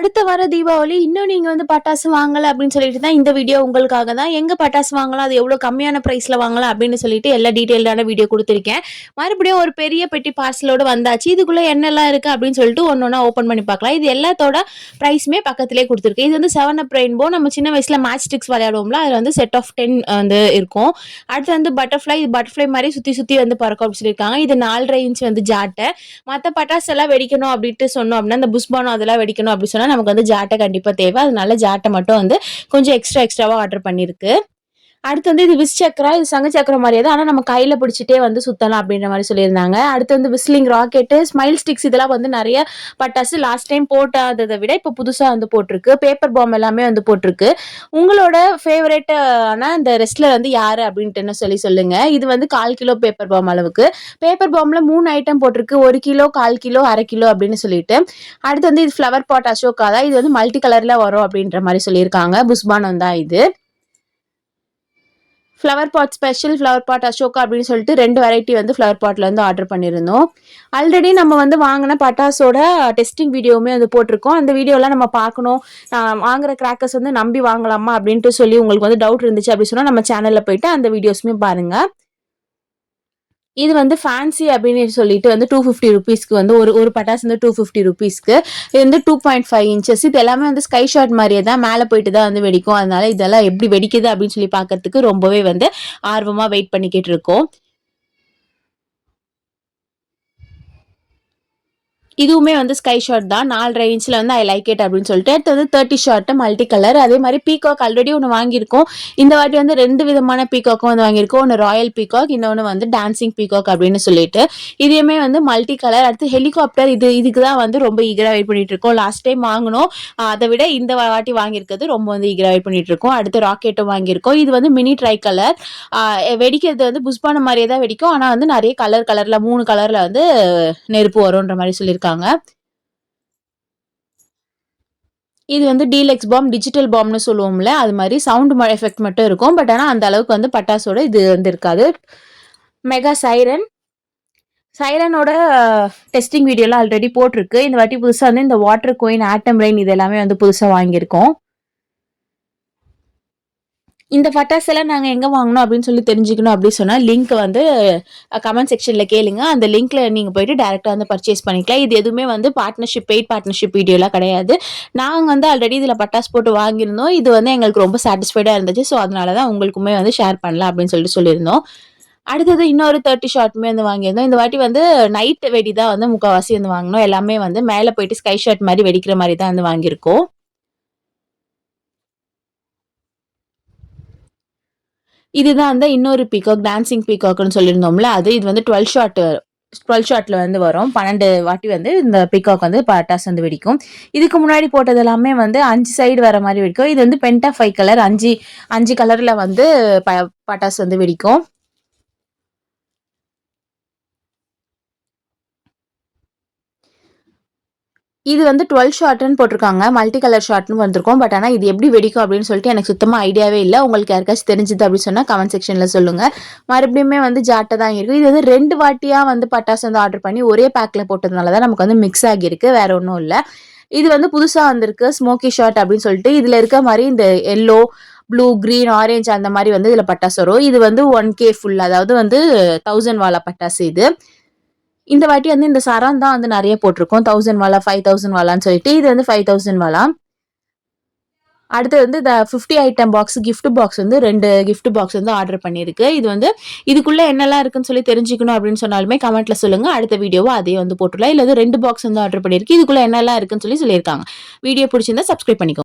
அடுத்த வர தீபாவளி இன்னும் நீங்க வந்து பட்டாசு வாங்கல அப்படின்னு சொல்லிட்டு தான் இந்த வீடியோ உங்களுக்காக தான். எங்க பட்டாசு வாங்கலாம்? அது எவ்வளவு கம்மியான பிரைஸ்ல வாங்கலாம்? அப்படின்னு சொல்லிட்டு எல்லா டீட்டெயில்டான வீடியோ கொடுத்துருக்கேன். மறுபடியும் ஒரு பெரிய பெட்டி பார்சலோட வந்தாச்சு. இதுக்குள்ள என்னெல்லாம் இருக்கு அப்படின்னு சொல்லிட்டு ஒன்று ஒன்றா ஓப்பன் பண்ணி பார்க்கலாம். இது எல்லாத்தோட ப்ரைஸுமே பக்கத்திலே கொடுத்துருக்கு இது வந்து செவன் அப் ரெயின்போ நம்ம சின்ன வயசுல மேட்ச் ஸ்டிக்ஸ் விளையாடுவோம்ல. அதில் வந்து செட் ஆஃப் டென் வந்து இருக்கும். அடுத்து வந்து பட்டர்ஃப்ளை இது பட்டர்ஃப்ளை மாதிரி சுற்றி சுற்றி வந்து பறக்கும் அப்படின்னு சொல்லியிருக்காங்க. இது நாலரை இன்ச் வந்து ஜாட்டை. மற்ற பட்டாசு எல்லாம் வெடிக்கணும் அப்படின்ட்டு சொன்னோம் அப்படின்னா அந்த புஷ்பானோ அதெல்லாம் வெடிக்கணும் அப்படின்னு சொன்னால் நமக்கு வந்து ஜாட்டை கண்டிப்பா தேவை. அதனால ஜாட்டை மட்டும் வந்து கொஞ்சம் எக்ஸ்ட்ரா எக்ஸ்ட்ராவா ஆர்டர் பண்ணிருக்கு. அடுத்து வந்து இது விஸ் சக்கரா இது சங்க சக்கரம் மாதிரியே தான். ஆனால் நம்ம கையில் பிடிச்சிட்டே வந்து சுத்தலாம் அப்படின்ற மாதிரி சொல்லியிருந்தாங்க. அடுத்து வந்து விஸ்லிங் ராக்கெட்டு ஸ்மைல் ஸ்டிக்ஸ் இதெல்லாம் வந்து நிறைய பட்டாசு லாஸ்ட் டைம் போட்டாததை விட இப்போ புதுசாக வந்து போட்டிருக்கு. பேப்பர் பாம் எல்லாமே வந்து போட்டிருக்கு. உங்களோட ஃபேவரட்டான இந்த ரெஸ்ட்லர் வந்து யார் அப்படின்ட்டு சொல்லி சொல்லுங்க. இது வந்து கால் கிலோ பேப்பர் பாம் அளவுக்கு. பேப்பர் பாம்ல மூணு ஐட்டம் போட்டிருக்கு. ஒரு கிலோ கால் கிலோ அரை கிலோ அப்படின்னு சொல்லிட்டு. அடுத்து வந்து இது ஃப்ளவர் பாட் அசோகா தான் இது வந்து மல்டி கலரில் வரும் அப்படின்ற மாதிரி சொல்லியிருக்காங்க. புஷ்பானம் தான் இது. Flower pot special flower pot Ashoka அப்படின்னு சொல்லிட்டு ரெண்டு வெரைட்டி வந்து ஃப்ளவர் பாட்டில் வந்து ஆர்டர் பண்ணியிருந்தோம். ஆல்ரெடி நம்ம வந்து வாங்கின பட்டாஸோட டெஸ்டிங் வீடியோவுமே வந்து போட்டிருக்கோம். அந்த வீடியோலாம் நம்ம பார்க்கணும். வாங்குற கிராக்கர்ஸ் வந்து நம்பி வாங்கலாமா அப்படின்ட்டு சொல்லி உங்களுக்கு வந்து டவுட் இருந்துச்சு அப்படின்னு சொன்னால் நம்ம சேனலில் போயிட்டு அந்த வீடியோஸுமே பாருங்கள் இது வந்து ஃபேன்சி அப்படின்னு சொல்லிட்டு வந்து டூ ஃபிஃப்டி ருபீஸ்க்கு வந்து ஒரு ஒரு பட்டாசு வந்து டூ ஃபிஃப்டி ருபீஸ்க்கு இது வந்து டூ பாயிண்ட் ஃபைவ் இன்ச்சஸ் இது எல்லாமே வந்து ஸ்கை ஷாட் மாதிரியே தான் மேலே போயிட்டு தான் வந்து வெடிக்கும். அதனால இதெல்லாம் எப்படி வெடிக்குது அப்படின்னு சொல்லி பார்க்கறதுக்கு ரொம்பவே வந்து ஆர்வமாக வெயிட் பண்ணிக்கிட்டு இருக்கோம். இதுவுமே வந்து ஸ்கை ஷார்ட் தான். நாலு ரேஞ்சில் வந்து ஐ லைக் இட் அப்படின்னு சொல்லிட்டு அடுத்து வந்து தேர்ட்டி ஷார்ட்டு மல்டி கலர் அதே மாதிரி பீகாக் ஆல்ரெடி ஒன்று வாங்கியிருக்கோம். இந்த வாட்டி வந்து ரெண்டு விதமான பீகாக்கும் வந்து வாங்கியிருக்கோம். ஒன்று ராயல் பீகாக் இன்னொன்று வந்து டான்சிங் பீகாக் அப்படின்னு சொல்லிட்டு. இதையுமே வந்து மல்டி கலர் அடுத்து ஹெலிகாப்டர் இது இதுக்கு தான் வந்து ரொம்ப ஈகராக வெயிட் பண்ணிட்டு இருக்கோம். லாஸ்ட் டைம் வாங்கினோம். அதை விட இந்த வாட்டி வாங்கியிருக்கிறது ரொம்ப வந்து ஈகராக வெயிட் பண்ணிட்டு இருக்கோம். அடுத்து ராக்கெட்டும் வாங்கியிருக்கோம். இது வந்து மினி ட்ரை கலர் வெடிக்கிறது வந்து புஷ்பான மாதிரியே தான் வெடிக்கும். ஆனால் வந்து நிறைய கலர் கலரில் மூணு கலரில் வந்து நெருப்பு வரும்ன்ற மாதிரி சொல்லியிருக்கோம் கொடுத்துருக்காங்க இது வந்து டீலெக்ஸ் பாம் டிஜிட்டல் பாம்னு சொல்லுவோம்ல அது மாதிரி சவுண்ட் எஃபெக்ட் மட்டும் இருக்கும். பட் ஆனால் அந்த அளவுக்கு வந்து பட்டாசோட இது வந்து இருக்காது. மெகா சைரன் சைரனோட டெஸ்டிங் வீடியோலாம் ஆல்ரெடி போட்டிருக்கு. இந்த வாட்டி புதுசாக வந்து இந்த வாட்டர் கோயின் ஆட்டம் ரெயின் இது எல்லாமே வந்து புதுசாக வாங்கியிருக்கோம். இந்த பட்டாசெல்லாம் நாங்கள் எங்கே வாங்கினோம் அப்படின்னு சொல்லி தெரிஞ்சுக்கணும் அப்படின்னு சொன்னால் லிங்க் வந்து கமெண்ட் செக்ஷனில் கேளுங்க. அந்த லிங்க்கில் நீங்கள் போயிட்டு டேரெக்டாக வந்து பர்ச்சேஸ் பண்ணிக்கலாம். இது எதுவுமே வந்து பார்ட்னர்ஷிப் பெய்ட் பார்ட்னர்ஷிப் வீடியோலாம் கிடையாது. நாங்கள் வந்து ஆல்ரெடி இதில் பட்டாஸ் போட்டு வாங்கியிருந்தோம். இது வந்து எங்களுக்கு ரொம்ப சாட்டிஸ்ஃபைடாக இருந்துச்சு. ஸோ அதனால தான் உங்களுக்குமே வந்து ஷேர் பண்ணலாம் அப்படின்னு சொல்லிட்டு சொல்லியிருந்தோம். அடுத்தது இன்னொரு தேர்ட்டி ஷார்ட்டுமே வந்து வாங்கியிருந்தோம். இந்த வாட்டி வந்து நைட் வெடி தான் வந்து முக்கால்வாசி வந்து வாங்கினோம். எல்லாமே வந்து மேலே போயிட்டு ஸ்கை ஷார்ட் மாதிரி வெடிக்கிற மாதிரி தான் வந்து வாங்கியிருக்கோம். இதுதான் அந்த இன்னொரு பீகாக் டான்சிங் பீகாக்னு சொல்லியிருந்தோம்ல அது இது வந்து டுவெல் ஷாட் டுவெல் ஷாட்டில் வந்து வரும். பன்னெண்டு வாட்டி வந்து இந்த பிகாக் வந்து பட்டாஸ் வந்து வெடிக்கும். இதுக்கு முன்னாடி போட்டது எல்லாமே வந்து அஞ்சு சைடு வர மாதிரி வெடிக்கும். இது வந்து பென்டா ஃபைவ் கலர் அஞ்சு அஞ்சு கலரில் வந்து ப பட்டாஸ் வந்து வெடிக்கும். இது வந்து டுவெல் ஷார்ட்னு போட்டிருக்காங்க. மல்டி கலர் ஷார்ட்னு வந்திருக்கும். பட் ஆனால் இது எப்படி வெடிக்கும் அப்படின்னு சொல்லிட்டு எனக்கு சுத்தமாக ஐடியாவே இல்லை. உங்களுக்கு யாருக்காச்சும் தெரிஞ்சது அப்படின்னு சொன்னால் கமெண்ட் செக்ஷனில் சொல்லுங்கள் மறுபடியுமே வந்து ஜாட்டை தான் இருக்குது இது வந்து ரெண்டு வாட்டியாக வந்து பட்டாசு வந்து ஆர்டர் பண்ணி ஒரே பேக்கில் போட்டதுனால தான் நமக்கு வந்து மிக்ஸ் ஆகியிருக்கு. வேறு ஒன்றும் இல்லை. இது வந்து புதுசாக வந்திருக்கு. ஸ்மோக்கி ஷார்ட் அப்படின்னு சொல்லிட்டு இதில் இருக்க மாதிரி இந்த எல்லோ ப்ளூ க்ரீன் ஆரேஞ்ச் அந்த மாதிரி வந்து இதில் பட்டாசு வரும். இது வந்து ஒன் கே ஃபுல் அதாவது வந்து தௌசண்ட் வாலா பட்டாசு இது. இந்த வாட்டி வந்து இந்த சரம் தான் வந்து நிறைய போட்டிருக்கோம். தௌசண்ட் வாலா ஃபைவ் தௌசண்ட் வாலான்னு சொல்லிட்டு இது வந்து ஃபைவ் தௌசண்ட் வாலா. அடுத்து வந்து இந்த fifty item box gift box வந்து ரெண்டு கிஃப்ட் பாக்ஸ் வந்து ஆர்டர் பண்ணியிருக்கு. இது வந்து இதுக்குள்ளே என்னெல்லாம் இருக்குன்னு சொல்லி தெரிஞ்சுக்கணும் அப்படின்னு சொன்னாலுமே கமெண்ட்ல சொல்லுங்க. அடுத்த வீடியோவை அதே வந்து போட்டுடலாம். இல்லை ரெண்டு பாக்ஸ் வந்து ஆர்டர் பண்ணியிருக்கு. இதுக்குள்ளே என்னெல்லாம் இருக்குன்னு சொல்லி சொல்லியிருக்காங்க. வீடியோ பிடிச்சிருந்தா சப்ஸ்கிரைப் பண்ணிக்கோ